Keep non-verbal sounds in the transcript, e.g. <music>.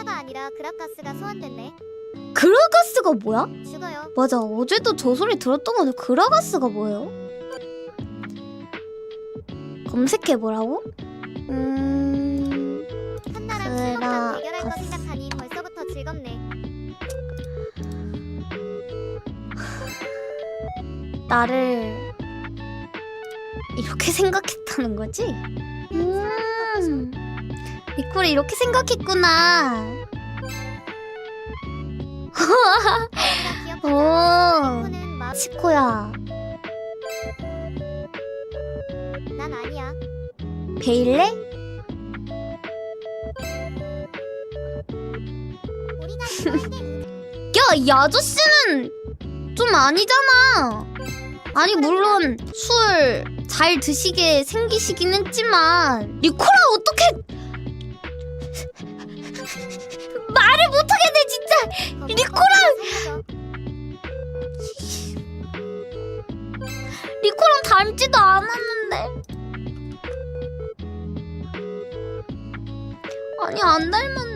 차가 아니라 그라가스가 소환됐네. 그라가스가 뭐야? 죽어요. 맞아 어제도 저 소리 들었던 건데 그라가스가 뭐예요? 검색해 보라고? 음 한나랑 실력단 대결할 거 가스. 생각하니 벌써부터 즐겁네. 나를 이렇게 생각했다는 거지? 음 니코를 이렇게 생각했구나. 오 <laughs> 마음. 치코야 난 아니야. 베일레? 우리가 이거 때 야, 이 아저씨는 좀 아니잖아. 아니, 물론 술 잘 드시게 생기시긴 했지만 니코라 어떻게 말을 못하겠네 진짜. 리코랑! 니코랑 닮지도 않았는데. 아니 안 닮았는데.